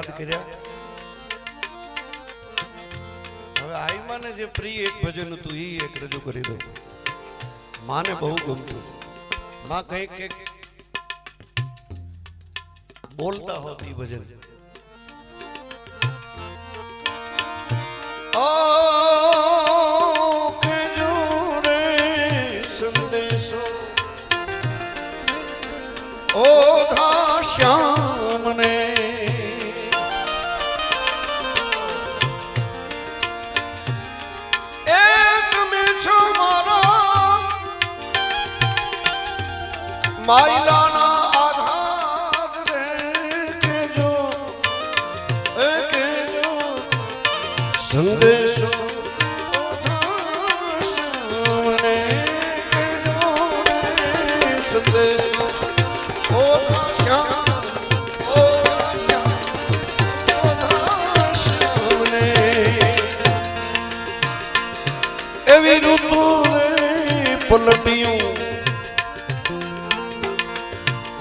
યાદ કર્યા? હવે આઈમાને જે પ્રિય એક ભજન હતું એ એક રજૂ કરી દઉં. માને બહુ ગમતું. માં કંઈક કંઈક બોલતા હોત ઈ ભજન. ઓ કેજો માયલાના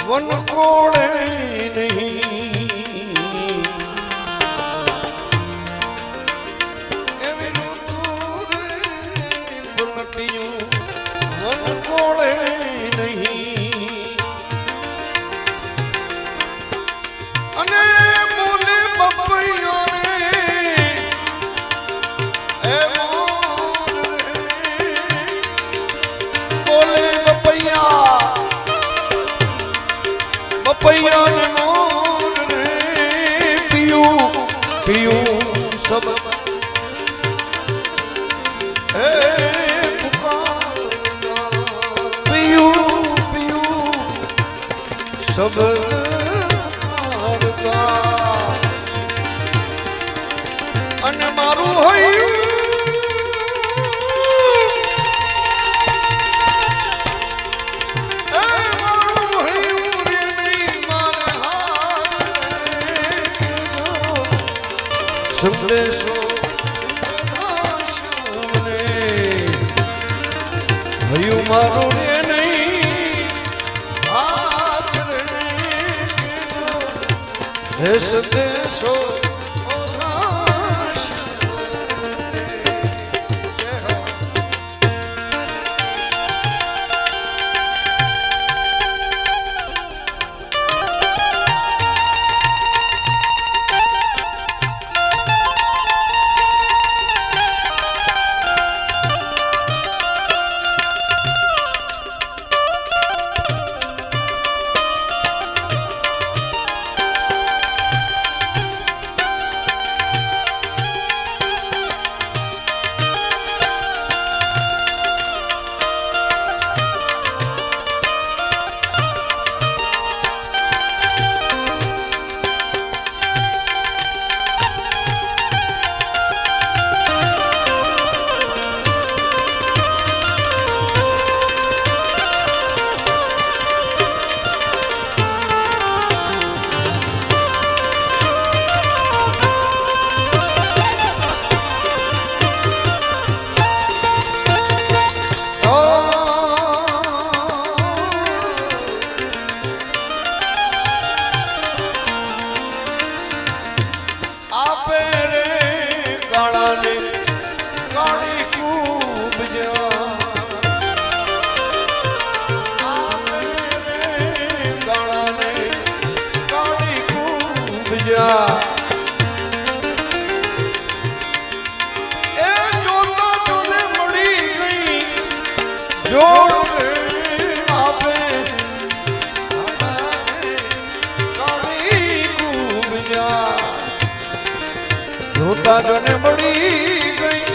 વન કોળે નહીં? બપૈયા ને મોર રે પિયું પિયું સબ. હે પિયું પિયું સબ અને મારું હોય સંદેશો હયું મારું રે નહીં હે સંદેશો જોતા જોને મળી ગઈ.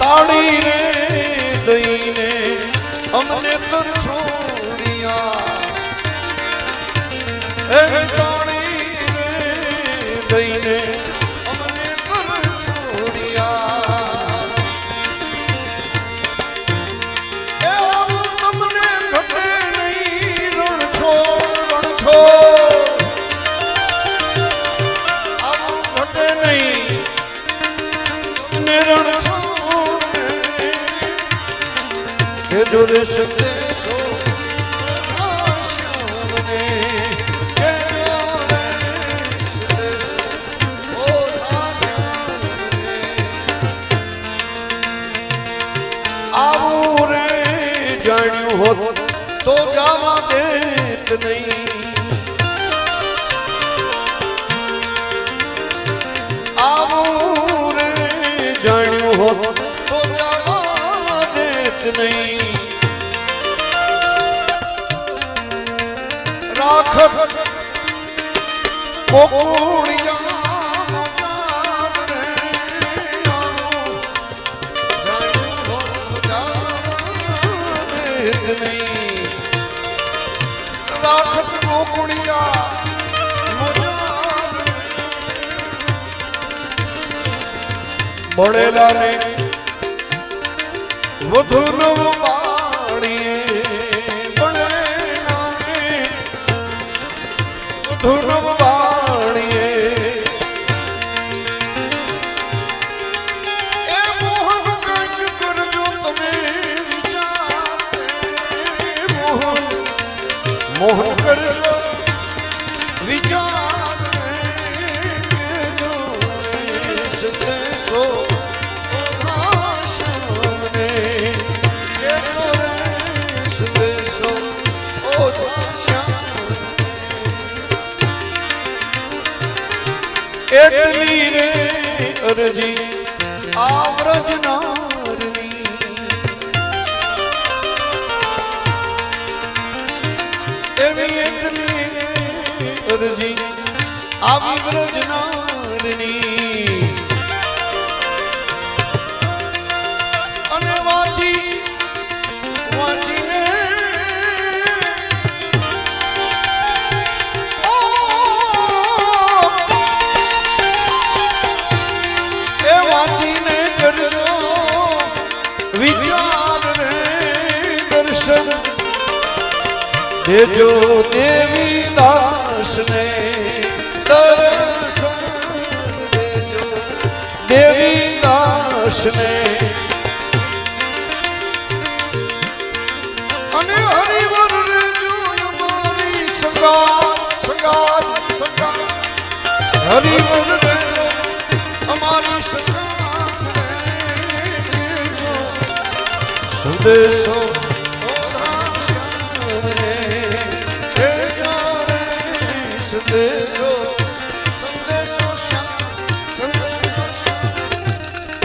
તાળીને દઈને અમને તો છોડિયા. એ તાળીને દઈને સંદેશો આવું રે જાણ્યું હોત તો જવા દેત નહીં. આવું નહીં. જવા દેત નહીં મજાર ને વધુ નવ વધુ રે અરજી આવરજ નારની. એવી એટલી અરજી આવી દેજો દેવી દાસને દર્શન દેજો. દેવી અને હરિવર જોય મારી અમારી સંગાત સંદેશો